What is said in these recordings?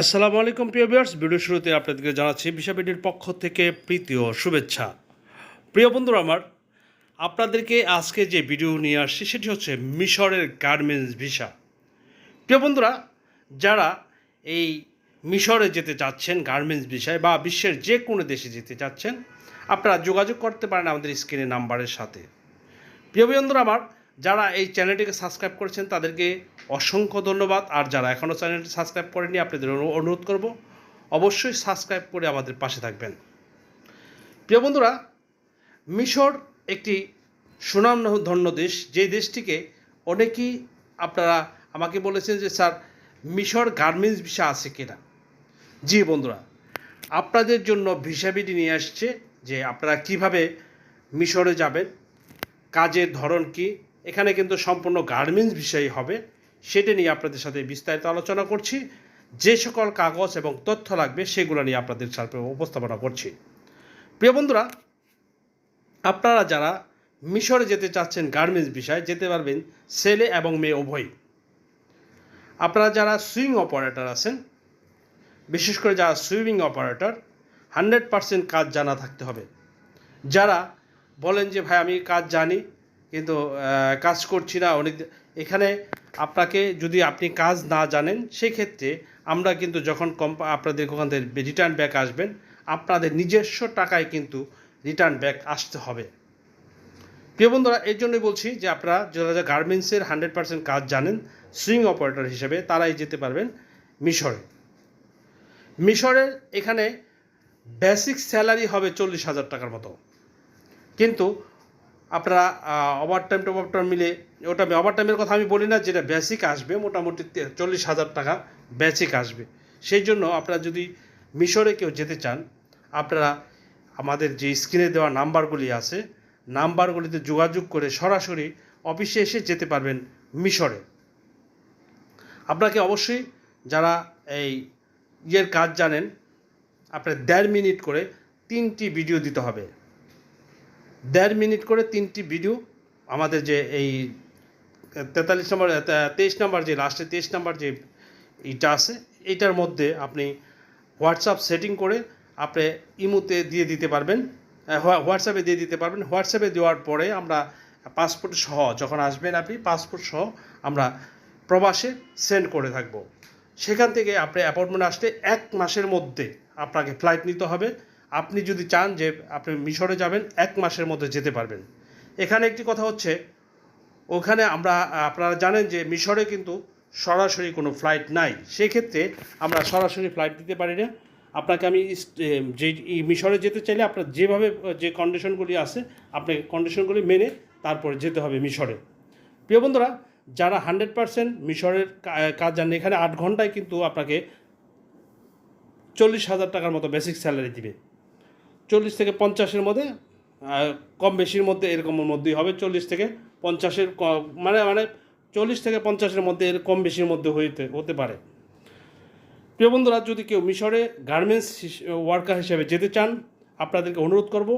আসসালামু আলাইকুম, প্রিয় ভিউয়ার্স। ভিডিও শুরুতে আপনাদেরকে জানাচ্ছি বিশাবিডির পক্ষ থেকে প্রীতি ও শুভেচ্ছা। প্রিয় বন্ধুরা আমার, আপনাদেরকে আজকে যে ভিডিও নিয়ে আসছি সেটি হচ্ছে মিশরের গার্মেন্টস ভিসা। প্রিয় বন্ধুরা, যারা এই মিশরে যেতে চাচ্ছেন, গার্মেন্টস ভিসায় বা বিশ্বের যে কোনো দেশে যেতে চাচ্ছেন, আপনারা যোগাযোগ করতে পারেন আমাদের স্ক্রিনের নাম্বারের সাথে। প্রিয় বন্ধুরা আমার, যারা এই চ্যানেলটিকে সাবস্ক্রাইব করেছেন, তাদেরকে অসংখ্য ধন্যবাদ। আর যারা এখনও চ্যানেলটি সাবস্ক্রাইব করেনি আপনাদের অনুরোধ করব অবশ্যই সাবস্ক্রাইব করে আমাদের পাশে থাকবেন। প্রিয় বন্ধুরা, মিশর একটি সুনাম ধন্য দেশ। যে দেশটিকে অনেকেই আপনারা আমাকে বলেছেন যে, স্যার, মিশর গার্মেন্টস ভিসা আছে কিনা? জি বন্ধুরা, আপনাদের জন্য ভিসা ভিসাবিটি নিয়ে আসছে যে, আপনারা কীভাবে মিশরে যাবেন, কাজের ধরন কি? এখানে কিন্তু সম্পূর্ণ গার্মেন্টস বিষয় হবে। সেটা নিয়ে আপনাদের সাথে বিস্তারিত আলোচনা করছি। যে সকল কাগজ এবং তথ্য লাগবে সেগুলো নিয়ে আপনাদের সাথে উপস্থাপনা করছি। প্রিয় বন্ধুরা, আপনারা যারা মিশরে যেতে চাচ্ছেন গার্মেন্টস বিষয়ে, যেতে পারবেন ছেলে এবং মেয়ে উভয় আপনারা যারা সুইং অপারেটর আছেন, বিশেষ করে যারা সুইমিং অপারেটর, হান্ড্রেড পার্সেন্ট কাজ জানা থাকতে হবে। যারা বলেন যে, ভাই, আমি কাজ জানি, কিন্তু কাজ করছি না। অনেক এখানে আপনাকে যদি আপনি কাজ না জানেন, সেক্ষেত্রে আমরা কিন্তু যখন কম্পা আপনাদের ওখান থেকে রিটার্ন ব্যাক আসবেন, আপনাদের নিজস্ব টাকায় কিন্তু রিটার্ন ব্যাক আসতে হবে। প্রিয় বন্ধুরা এই জন্যই বলছি যে আপনারা যারা গার্মেন্টসের হান্ড্রেড পার্সেন্ট কাজ জানেন সুইং অপারেটর হিসেবে তারাই যেতে পারবেন মিশরে। মিশরের এখানে বেসিক স্যালারি হবে চল্লিশ হাজার টাকার মতো। কিন্তু আপনারা ওভার টাইম টপ টাইম মিলে, ওটা আমি ওভার টাইমের কথা আমি বলি না, যেটা বেসিক আসবে, মোটামুটি চল্লিশ হাজার টাকা বেসিক আসবে। সেই জন্য আপনারা যদি মিশরে কেউ যেতে চান, আপনারা আমাদের যে স্ক্রিনে দেওয়া নাম্বারগুলি আছে, নাম্বারগুলিতে যোগাযোগ করে সরাসরি অফিসে এসে যেতে পারবেন মিশরে। আপনাকে অবশ্যই যারা এই ইয়ের কাজ জানেন, আপনার দেড় মিনিট করে তিনটি ভিডিও দিতে হবে। দেড় মিনিট করে তিনটি ভিডিও আমাদের যে এই, তেতাল্লিশ নম্বর তেইশ নম্বর যে লাস্টে তেইশ নম্বর যে এইটা আছে, এইটার মধ্যে আপনি হোয়াটসঅ্যাপ সেটিং করে আপনি ইমুতে দিয়ে দিতে পারবেন। হোয়াটসঅ্যাপে দিয়ে দিতে পারবেন। হোয়াটসঅ্যাপে দেওয়ার পরে আমরা পাসপোর্ট সহ, যখন আসবেন আপনি পাসপোর্ট সহ আমরা প্রবাসে সেন্ড করে থাকব। সেখান থেকে আপনি অ্যাপয়েন্টমেন্ট আসতে এক মাসের মধ্যে আপনাকে ফ্লাইট নিতে হবে। আপনি যদি চান যে আপনি মিশরে যাবেন, এক মাসের মধ্যে যেতে পারবেন। এখানে একটি কথা হচ্ছে, ওখানে আমরা, আপনারা জানেন যে মিশরে কিন্তু সরাসরি কোনো ফ্লাইট নাই। সেক্ষেত্রে আমরা সরাসরি ফ্লাইট দিতে পারি না। আপনাকে আমি যে মিশরে যেতে চাইলে আপনার যেভাবে, যে কন্ডিশনগুলি আছে, আপনাকে কন্ডিশনগুলি মেনে তারপরে যেতে হবে মিশরে। প্রিয় বন্ধুরা, যারা হান্ড্রেড পার্সেন্ট মিশরের কাজ জানেন, এখানে আট ঘন্টায় কিন্তু আপনাকে চল্লিশ হাজার টাকার মতো বেসিক স্যালারি দিবে। চল্লিশ থেকে পঞ্চাশের মধ্যে কম বেশির মধ্যে এরকমের মধ্যেই হবে, চল্লিশ থেকে পঞ্চাশের মানে মানে চল্লিশ থেকে পঞ্চাশের মধ্যে এর কম বেশির মধ্যে হইতে, হতে পারে। প্রিয় বন্ধুরা, যদি কেউ মিশরে গার্মেন্টস ওয়ার্কার হিসেবে যেতে চান, আপনাদেরকে অনুরোধ করব,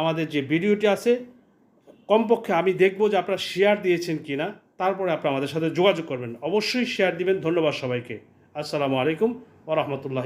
আমাদের যে ভিডিওটি আছে, কমপক্ষে আমি দেখব যে আপনারা শেয়ার দিয়েছেন কি না তারপরে আপনারা আমাদের সাথে যোগাযোগ করবেন। অবশ্যই শেয়ার দিবেন। ধন্যবাদ সবাইকে। আসসালামু আলাইকুম ওরহমতুল্লাহ